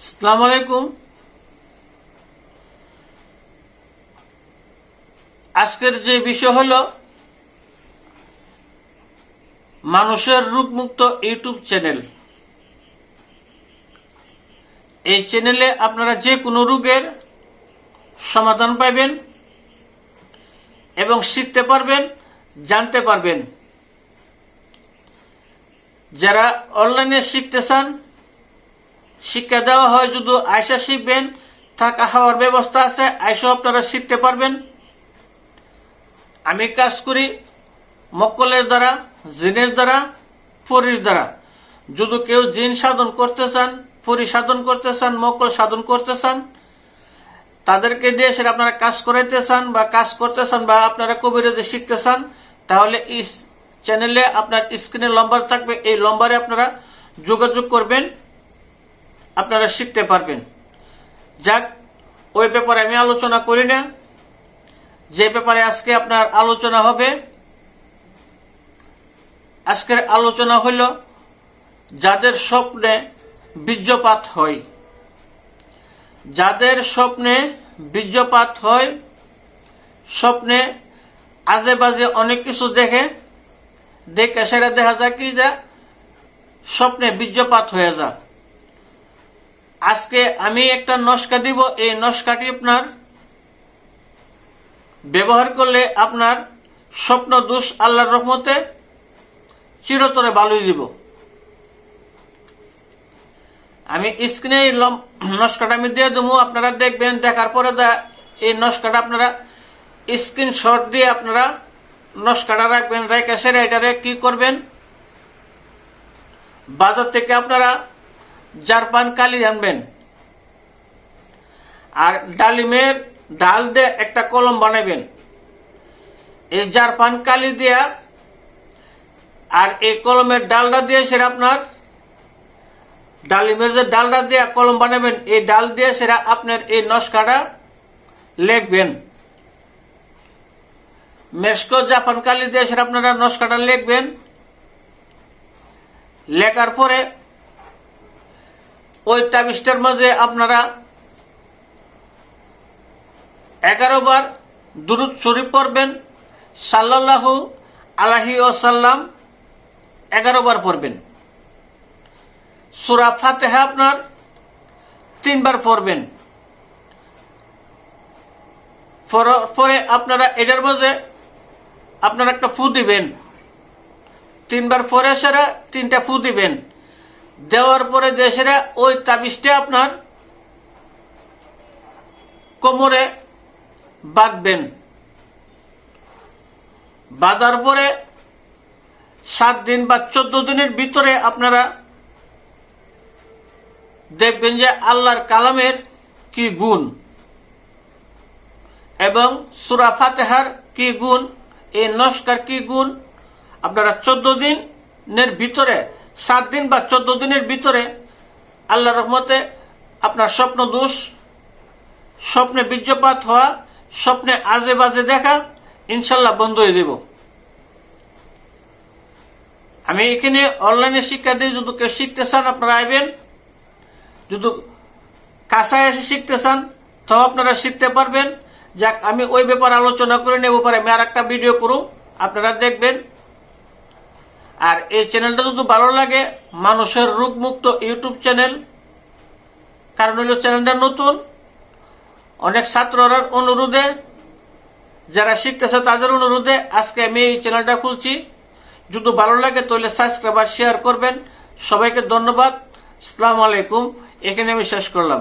আসসালামু আলাইকুম। আজকের যে বিষয় হলো, মানুষের রোগমুক্ত ইউটিউব চ্যানেল। এই চ্যানেলে আপনারা যে কোনো রোগের সমাধান পাবেন এবং শিখতে পারবেন, জানতে পারবেন। যারা অনলাইনে শিখতে চান শিক্ষা দেওয়া হয় যদি আয়সা শিখবেন, থাকা খাওয়ার ব্যবস্থা আছে আয়সা আপনারা শিখতে পারবেন। আমি কাজ করি মক্কলের দ্বারা, জিনের দ্বারা, পরির দ্বারা। যদি কেউ জিন সাধন করতে চান, পরি সাধন করতে চান, মক্কল সাধন করতে চান, তাদেরকে দিয়ে সেটা আপনারা কাজ করাইতে চান বা কাজ করতে চান বা আপনারা কবিরাজে শিখতে চান, তাহলে এই চ্যানেলে আপনার স্ক্রিনে লম্বার থাকবে, এই লম্বারে আপনারা যোগাযোগ করবেন। আপনারা শিখতে পারবেন। যাক, ওই ব্যাপারে আমি আলোচনা করি না। যে ব্যাপারে আজকে আপনার আলোচনা হবে, আজকের আলোচনা হইল যাদের স্বপ্নে বীর্যপাত হয়। যাদের স্বপ্নে বীর্যপাত হয়, স্বপ্নে আজে বাজে অনেক কিছু দেখে দেখে সেটা দেখা যায় কি যা স্বপ্নে বীর্যপাত হয়ে যায়। আজকে আমি একটা নস্কা দিব, এই নস্কাটি আপনার ব্যবহার করলে আপনার স্বপ্ন দোষ আল্লাহর রহমতে চিরতরে ভালোই দিব। আমি স্ক্রিনে এই নস্কাটা আমি দিয়ে দেবো, আপনারা দেখবেন, দেখার পরে এই নস্কাটা আপনারা স্ক্রিনশট দিয়ে আপনারা নস্কাটা রাখবেন, রেখে সেরে এটারে কি করবেন? বাজার থেকে আপনারা জারপান কালি আনবেন। আর ডালিমের ডাল দিয়ে একটা কলম বানাবেন। এই জারপান কালি দিয়া আর এই কলমের ডালটা দিয়ে সেটা আপনার ডালিমের যে ডালটা দিয়ে কলম বানাবেন, এই ডাল দিয়ে সেটা আপনার এই নস্কাটা লিখবেন। মেসকো জাপান কালি দিয়ে সেটা আপনারা নস্কাটা লিখবেন। লেখার পরে ওই তাবিজটার মাঝে আপনারা এগারো বার দুরুদ শরীফ পড়বেন, সাল্লাল্লাহু আলাহি ওসাল্লাম এগারো বার পড়বেন। সুরা ফাতেহা আপনার তিনবার পড়বেন। পরে আপনারা এটার মাঝে আপনারা একটা ফু দিবেন। তিনবার পরে সেরা তিনটা ফু দিবেন। দেওয়ার পরে দেশেরা ওই তাবিজটা আপনার কোমরে বাঁধবেন। বাঁধার পরে সাত দিন বা চোদ্দ দিনের ভিতরে আপনারা দেখবেন যে আল্লাহর কালামের কি গুণ এবং সুরা ফাতেহার কি গুণ, এই নস্কার কি গুণ আপনারা চোদ্দ দিনের ভিতরে সাত দিন বা চোদ্দ দিনের ভিতরে আল্লাহ রহমতে আপনার স্বপ্ন দোষ, স্বপ্নে বীর্যপাত হওয়া, স্বপ্নে আজে বাজে দেখা ইনশাল্লাহ বন্ধ হয়ে যাব আমি এখানে অনলাইনে শিক্ষা দিই, যদি কেউ শিখতে চান আপনারা আইবেন। যদি কাছায় এসে শিখতে চান, তাও আপনারা শিখতে পারবেন। যাক, আমি ওই ব্যাপারে আলোচনা করে নেব, পারে আমি আর একটা ভিডিও করুন আপনারা দেখবেন। আর এই চ্যানেলটা যদি ভালো লাগে, মানুষের রোগমুক্ত ইউটিউব চ্যানেল কারণ হইল চ্যানেলটা নতুন, অনেক ছাত্ররা অনুরোধে, যারা শিখতেছে তাদের অনুরোধে আজকে আমি এই চ্যানেলটা খুলছি। যদি ভালো লাগে তাহলে সাবস্ক্রাইব আর শেয়ার করবেন। সবাইকে ধন্যবাদ। আসসালামু আলাইকুম। এখানে আমি শেষ করলাম।